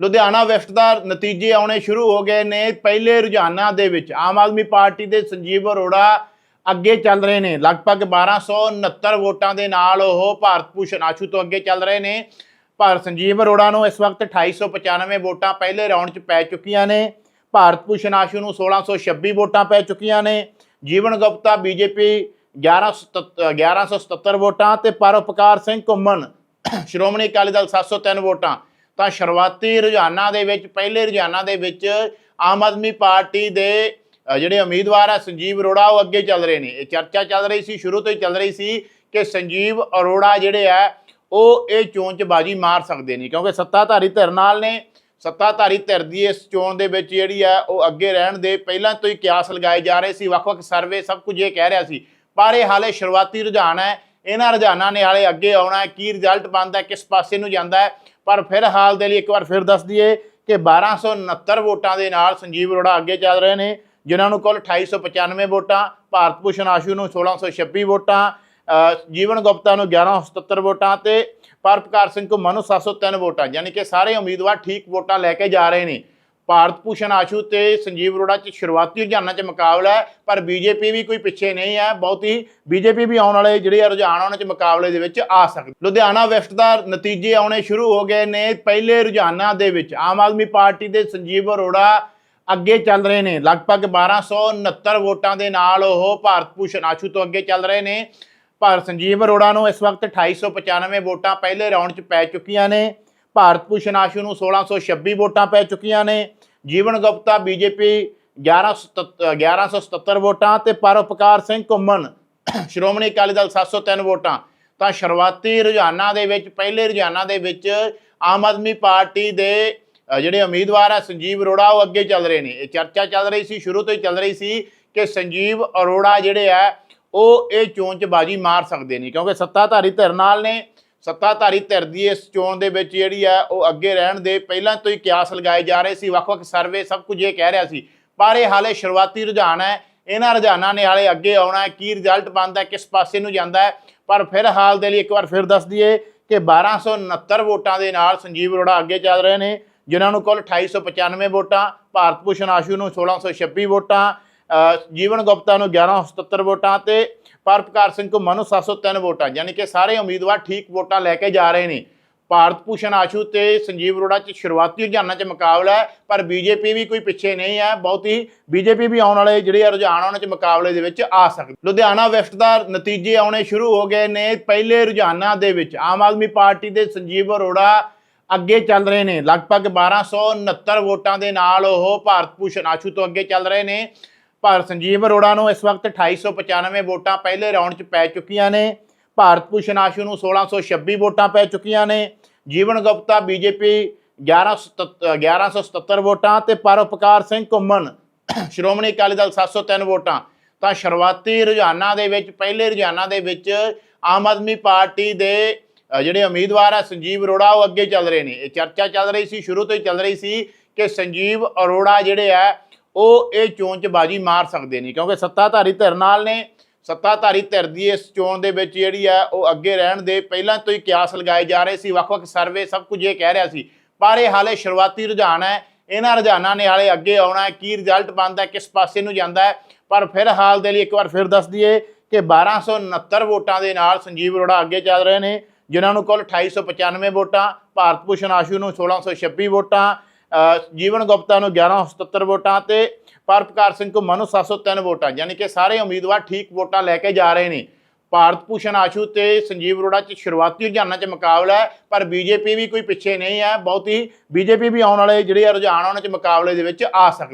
Ludhiana West ਦਾ ਨਤੀਜੇ ਆਉਣੇ ਸ਼ੁਰੂ ਹੋ ਗਏ ਨੇ। ਪਹਿਲੇ ਰੁਝਾਨਾਂ ਦੇ ਵਿੱਚ ਆਮ ਆਦਮੀ ਪਾਰਟੀ ਦੇ ਸੰਜੀਵ ਅਰੋੜਾ ਅੱਗੇ ਚੱਲ ਰਹੇ ਨੇ। ਲਗਭਗ 1269 ਵੋਟਾਂ ਦੇ ਨਾਲ ਉਹ ਭਾਰਤ ਭੂਸ਼ਣ ਆਸ਼ੂ ਤੋਂ ਅੱਗੇ ਚੱਲ ਰਹੇ ਨੇ। ਪਰ ਸੰਜੀਵ ਅਰੋੜਾ ਨੂੰ ਇਸ ਵਕਤ 2895 ਵੋਟਾਂ ਪਹਿਲੇ ਰਾਉਂਡ 'ਚ ਪੈ ਚੁੱਕੀਆਂ ਨੇ। ਭਾਰਤ ਭੂਸ਼ਣ ਆਸ਼ੂ ਨੂੰ 1626 ਵੋਟਾਂ ਪੈ ਚੁੱਕੀਆਂ ਨੇ। ਜੀਵਨ ਗੁਪਤਾ ਬੀਜੇਪੀ 1177 ਵੋਟਾਂ ਤੇ ਪਰਉਪਕਾਰ ਸਿੰਘ ਘੁੰਮਣ। ਸ਼੍ਰੋਮਣੀ ਅਕਾਲੀ ਦਲ 703 ਵੋਟਾਂ। ਤਾਂ ਸ਼ੁਰੂਆਤੀ ਰੁਝਾਨਾਂ ਦੇ ਵਿੱਚ, ਪਹਿਲੇ ਰੁਝਾਨਾਂ ਦੇ ਵਿੱਚ ਆਮ ਆਦਮੀ ਪਾਰਟੀ ਦੇ ਜਿਹੜੇ ਉਮੀਦਵਾਰ ਆ, ਸੰਜੀਵ ਅਰੋੜਾ, ਉਹ ਅੱਗੇ ਚੱਲ ਰਹੇ ਨੇ। ਇਹ ਚਰਚਾ ਚੱਲ ਰਹੀ ਸੀ, ਸ਼ੁਰੂ ਤੋਂ ਹੀ ਚੱਲ ਰਹੀ ਸੀ ਕਿ ਸੰਜੀਵ ਅਰੋੜਾ ਜਿਹੜੇ ਆ, ਉਹ ਇਹ ਚੋਣ 'ਚ ਬਾਜੀ ਮਾਰ ਸਕਦੇ ਨੇ, ਕਿਉਂਕਿ ਸੱਤਾਧਾਰੀ ਧਿਰ ਨਾਲ ਨੇ। ਸੱਤਾਧਾਰੀ ਧਿਰ ਦੀ ਇਸ ਚੋਣ ਦੇ ਵਿੱਚ ਜਿਹੜੀ ਆ, ਉਹ ਅੱਗੇ ਰਹਿਣ ਦੇ ਪਹਿਲਾਂ ਤੋਂ ਹੀ ਕਿਆਸ ਲਗਾਏ ਜਾ ਰਹੇ ਸੀ। ਵੱਖ-ਵੱਖ ਸਰਵੇ ਸਭ ਕੁਝ ਇਹ ਕਹਿ ਰਿਹਾ ਸੀ। ਪਰ ਇਹ ਹਾਲੇ ਸ਼ੁਰੂਆਤੀ ਰੁਝਾਨ ਹੈ। ਇਹਨਾਂ ਰੁਝਾਨਾਂ ਨੇ ਹਾਲੇ ਅੱਗੇ ਆਉਣਾ ਕੀ ਰਿਜ਼ਲਟ ਬਣਦਾ ਕਿਸ ਪਾਸੇ ਨੂੰ ਜਾਂਦਾ ਹੈ। ਪਰ ਫਿਰ ਹਾਲ ਦੇ ਲਈ ਇੱਕ ਵਾਰ ਫਿਰ ਦੱਸ ਦਈਏ ਕਿ 1269 ਵੋਟਾਂ ਦੇ ਨਾਲ ਸੰਜੀਵ ਅਰੋੜਾ ਅੱਗੇ ਚੱਲ ਰਹੇ ਨੇ, ਜਿਨ੍ਹਾਂ ਨੂੰ ਕੁੱਲ 2895 ਵੋਟਾਂ, ਭਾਰਤ ਭੂਸ਼ਣ ਆਸ਼ੂ ਨੂੰ 1626 ਵੋਟਾਂ ਜੀਵਨ ਗੁਪਤਾ ਨੂੰ 1177 ਵੋਟਾਂ ਤੇ ਪਰਪਕਾਰ ਸਿੰਘ ਘੁੰਮਣ ਨੂੰ 703 ਵੋਟਾਂ, ਯਾਨੀ ਕਿ ਸਾਰੇ ਉਮੀਦਵਾਰ ਠੀਕ ਵੋਟਾਂ ਲੈ ਕੇ ਜਾ ਰਹੇ ਨੇ। ਭਾਰਤ ਭੂਸ਼ਣ ਆਸ਼ੂ ਤੇ ਸੰਜੀਵ ਅਰੋੜਾ ਚ ਸ਼ੁਰੂਆਤੀ ਰੁਝਾਨਾਂ 'ਚ ਮੁਕਾਬਲਾ ਹੈ, ਪਰ ਬੀਜੇਪੀ ਵੀ ਕੋਈ ਪਿੱਛੇ ਨਹੀਂ ਹੈ। ਬਹੁਤ ਬਹੁਤੀ ਬੀਜੇਪੀ ਵੀ ਆਉਣ ਵਾਲੇ ਜਿਹੜੇ ਆ ਰੁਝਾਨ ਉਹਨਾਂ 'ਚ ਮੁਕਾਬਲੇ ਦੇ ਵਿੱਚ ਆ ਸਕਦੀ। ਲੁਧਿਆਣਾ ਵੈਸਟ ਦਾ ਨਤੀਜੇ ਆਉਣੇ ਸ਼ੁਰੂ ਹੋ ਗਏ ਨੇ। ਪਹਿਲੇ ਰੁਝਾਨਾਂ ਦੇ ਵਿੱਚ ਆਮ ਆਦਮੀ ਪਾਰਟੀ ਦੇ ਸੰਜੀਵ ਅਰੋੜਾ ਅੱਗੇ ਚੱਲ ਰਹੇ ਨੇ। ਲਗਭਗ 1269 ਵੋਟਾਂ ਦੇ ਨਾਲ ਉਹ ਭਾਰਤ ਭੂਸ਼ਣ ਆਸ਼ੂ ਤੋਂ ਅੱਗੇ ਚੱਲ ਰਹੇ ਨੇ। ਭਾਰਤ ਸੰਜੀਵ ਅਰੋੜਾ ਨੂੰ ਇਸ ਵਕਤ 2895 ਵੋਟਾਂ ਪਹਿਲੇ ਰਾਉਂਡ 'ਚ ਪੈ ਚੁੱਕੀਆਂ ਨੇ। ਭਾਰਤ ਭੂਸ਼ਣ ਆਸ਼ੂ ਨੂੰ 1626 ਵੋਟਾਂ ਪੈ ਚੁੱਕੀਆਂ ਨੇ। ਜੀਵਨ ਗੁਪਤਾ, ਬੀਜੇਪੀ 1177 ਵੋਟਾਂ ਤੇ ਪਰਉਪਕਾਰ ਸਿੰਘ ਘੁੰਮਣ। ਸ਼੍ਰੋਮਣੀ ਅਕਾਲੀ ਦਲ 703 ਵੋਟਾਂ। ਤਾਂ ਸ਼ੁਰੂਆਤੀ ਰੁਝਾਨਾਂ ਦੇ ਵਿੱਚ, ਪਹਿਲੇ ਰੁਝਾਨਾਂ ਦੇ ਵਿੱਚ ਆਮ ਆਦਮੀ ਪਾਰਟੀ ਦੇ ਜਿਹੜੇ ਉਮੀਦਵਾਰ ਆ, ਸੰਜੀਵ ਅਰੋੜਾ, ਉਹ ਅੱਗੇ ਚੱਲ ਰਹੇ ਨੇ। ਇਹ ਚਰਚਾ ਚੱਲ ਰਹੀ ਸੀ, ਸ਼ੁਰੂ ਤੋਂ ਹੀ ਚੱਲ ਰਹੀ ਸੀ ਕਿ ਸੰਜੀਵ ਅਰੋੜਾ ਜਿਹੜੇ ਆ, ਉਹ ਇਹ ਚੋਣ 'ਚ ਬਾਜੀ ਮਾਰ ਸਕਦੇ ਨੇ, ਕਿਉਂਕਿ ਸੱਤਾਧਾਰੀ ਧਿਰ ਨਾਲ ਨੇ। ਸੱਤਾਧਾਰੀ ਧਿਰ ਦੀ ਇਸ ਚੋਣ ਦੇ ਵਿੱਚ ਜਿਹੜੀ ਆ, ਉਹ ਅੱਗੇ ਰਹਿਣ ਦੇ ਪਹਿਲਾਂ ਤੋਂ ਹੀ ਕਿਆਸ ਲਗਾਏ ਜਾ ਰਹੇ ਸੀ। ਵੱਖ-ਵੱਖ ਸਰਵੇ ਸਭ ਕੁਝ ਇਹ ਕਹਿ ਰਿਹਾ ਸੀ। ਪਰ ਇਹ ਹਾਲੇ ਸ਼ੁਰੂਆਤੀ ਰੁਝਾਨ ਹੈ। ਇਹਨਾਂ ਰੁਝਾਨਾਂ ਨੇ ਹਾਲੇ ਅੱਗੇ ਆਉਣਾ ਕੀ ਰਿਜ਼ਲਟ ਬਣਦਾ ਕਿਸ ਪਾਸੇ ਨੂੰ ਜਾਂਦਾ ਹੈ? ਪਰ ਫਿਰ ਹਾਲ ਦੇ ਲਈ ਇੱਕ ਵਾਰ ਫਿਰ ਦੱਸ ਦਈਏ ਕਿ 1269 ਵੋਟਾਂ ਦੇ ਨਾਲ ਸੰਜੀਵ ਅਰੋੜਾ ਅੱਗੇ ਚੱਲ ਰਹੇ ਨੇ, ਜਿਨ੍ਹਾਂ ਨੂੰ ਕੁੱਲ 2895 ਵੋਟਾਂ, ਭਾਰਤ ਭੂਸ਼ਣ ਆਸ਼ੂ ਨੂੰ 1626 ਵੋਟਾਂ ਜੀਵਨ ਗੁਪਤਾ ਨੂੰ 1177 ਵੋਟਾਂ ਤੇ ਪਰਪਕਾਰ ਸਿੰਘ ਘੁੰਮਣ ਨੂੰ 703 ਵੋਟਾਂ ਯਾਨੀ ਕਿ ਸਾਰੇ ਉਮੀਦਵਾਰ ਠੀਕ ਵੋਟਾਂ ਲੈ ਕੇ ਜਾ ਰਹੇ ਨੇ। ਭਾਰਤ ਭੂਸ਼ਣ ਆਸ਼ੂ ਤੇ ਸੰਜੀਵ ਅਰੋੜਾ ਚ ਸ਼ੁਰੂਆਤੀ ਰੁਝਾਨਾਂ 'ਚ ਮੁਕਾਬਲਾ ਹੈ, ਪਰ ਬੀਜੇਪੀ ਵੀ ਕੋਈ ਪਿੱਛੇ ਨਹੀਂ ਹੈ, ਬਹੁਤੀ ਬੀਜੇਪੀ ਵੀ ਆਉਣ ਵਾਲੇ ਜਿਹੜੇ ਆ ਰੁਝਾਨ ਉਹਨਾਂ 'ਚ ਮੁਕਾਬਲੇ ਦੇ ਵਿੱਚ ਆ ਸਕਦੀ। ਲੁਧਿਆਣਾ ਵੈਸਟ ਦਾ ਨਤੀਜੇ ਆਉਣੇ ਸ਼ੁਰੂ ਹੋ ਗਏ ਨੇ, ਪਹਿਲੇ ਰੁਝਾਨਾਂ ਦੇ ਵਿੱਚ ਆਮ ਆਦਮੀ ਪਾਰਟੀ ਦੇ ਸੰਜੀਵ ਅਰੋੜਾ ਅੱਗੇ ਚੱਲ ਰਹੇ ਨੇ, ਲਗਭਗ 1269 ਵੋਟਾਂ ਦੇ ਨਾਲ ਉਹ ਭਾਰਤ ਭੂਸ਼ਣ ਆਸ਼ੂ ਤੋਂ ਅੱਗੇ ਚੱਲ ਰਹੇ ਨੇ। ਭਾਰਤ ਸੰਜੀਵ ਅਰੋੜਾ ਨੂੰ ਇਸ ਵਕਤ 2895 ਵੋਟਾਂ ਪਹਿਲੇ ਰਾਉਂਡ 'ਚ ਪੈ ਚੁੱਕੀਆਂ ਨੇ। ਭਾਰਤ ਭੂਸ਼ਣ ਆਸ਼ੂ ਨੂੰ 1626 ਵੋਟਾਂ ਪੈ ਚੁੱਕੀਆਂ ਨੇ। ਜੀਵਨ ਗੁਪਤਾ ਬੀਜੇਪੀ 1177 ਵੋਟਾਂ ਤੇ ਪਰਉਪਕਾਰ ਸਿੰਘ ਘੁੰਮਣ, ਸ਼੍ਰੋਮਣੀ ਅਕਾਲੀ ਦਲ 703 ਵੋਟਾਂ। ਤਾਂ ਸ਼ੁਰੂਆਤੀ ਰੁਝਾਨਾਂ ਦੇ ਵਿੱਚ, ਪਹਿਲੇ ਰੁਝਾਨਾਂ ਦੇ ਵਿੱਚ ਆਮ ਆਦਮੀ ਪਾਰਟੀ ਦੇ ਜਿਹੜੇ ਉਮੀਦਵਾਰ ਆ ਸੰਜੀਵ ਅਰੋੜਾ, ਉਹ ਅੱਗੇ ਚੱਲ ਰਹੇ ਨੇ। ਇਹ ਚਰਚਾ ਚੱਲ ਰਹੀ ਸੀ, ਸ਼ੁਰੂ ਤੋਂ ਹੀ ਚੱਲ ਰਹੀ ਸੀ ਕਿ ਸੰਜੀਵ ਅਰੋੜਾ ਜਿਹੜੇ ਆ ਉਹ ਇਹ ਚੋਣ 'ਚ ਬਾਜੀ ਮਾਰ ਸਕਦੇ ਨੇ, ਕਿਉਂਕਿ ਸੱਤਾਧਾਰੀ ਧਿਰ ਨਾਲ ਨੇ। ਸੱਤਾਧਾਰੀ ਧਿਰ ਦੀ ਇਸ ਚੋਣ ਦੇ ਵਿੱਚ ਜਿਹੜੀ ਆ ਉਹ ਅੱਗੇ ਰਹਿਣ ਦੇ ਪਹਿਲਾਂ ਤੋਂ ਹੀ ਕਿਆਸ ਲਗਾਏ ਜਾ ਰਹੇ ਸੀ। ਵੱਖ-ਵੱਖ ਸਰਵੇ ਸਭ ਕੁਝ ਇਹ ਕਹਿ ਰਿਹਾ ਸੀ। ਪਰ ਇਹ ਹਾਲੇ ਸ਼ੁਰੂਆਤੀ ਰੁਝਾਨ ਹੈ। ਇਹਨਾਂ ਰੁਝਾਨਾਂ ਨੇ ਹਾਲੇ ਅੱਗੇ ਆਉਣਾ ਹੈ। ਕੀ ਰਿਜ਼ਲਟ ਬਣਦਾ ਕਿਸ ਪਾਸੇ ਨੂੰ ਜਾਂਦਾ ਹੈ। ਪਰ ਫਿਰ ਹਾਲ ਦੇ ਲਈ ਇੱਕ ਵਾਰ ਫਿਰ ਦੱਸ ਦਈਏ ਕਿ 1269 ਵੋਟਾਂ ਦੇ ਨਾਲ ਸੰਜੀਵ ਅਰੋੜਾ ਅੱਗੇ ਚੱਲ ਰਹੇ ਨੇ, ਜਿਨ੍ਹਾਂ ਨੂੰ ਕੁੱਲ 2895 ਵੋਟਾਂ, ਭਾਰਤ ਭੂਸ਼ਣ ਆਸ਼ੂ ਨੂੰ 1626 ਵੋਟਾਂ ਜੀਵਨ ਗੁਪਤਾ ਨੂੰ 1177 ਵੋਟਾਂ ਤੇ ਪਰਪਕਾਰ ਸਿੰਘ ਘੁੰਮਣ ਨੂੰ 703 ਵੋਟਾਂ, ਯਾਨੀ ਕਿ ਸਾਰੇ ਉਮੀਦਵਾਰ ਠੀਕ ਵੋਟਾਂ ਲੈ ਕੇ ਜਾ ਰਹੇ ਨੇ। ਭਾਰਤ ਭੂਸ਼ਣ ਆਸ਼ੂ ਤੇ ਸੰਜੀਵ ਅਰੋੜਾ ਚ ਸ਼ੁਰੂਆਤੀ ਰੁਝਾਨਾਂ 'ਚ ਮੁਕਾਬਲਾ ਹੈ, ਪਰ ਬੀਜੇਪੀ ਵੀ ਕੋਈ ਪਿੱਛੇ ਨਹੀਂ ਹੈ, ਬਹੁਤੀ ਬੀਜੇਪੀ ਵੀ ਆਉਣ ਵਾਲੇ ਜਿਹੜੇ ਆ ਰੁਝਾਨ ਉਹਨਾਂ 'ਚ ਮੁਕਾਬਲੇ ਦੇ ਵਿੱਚ ਆ ਸਕਦੀ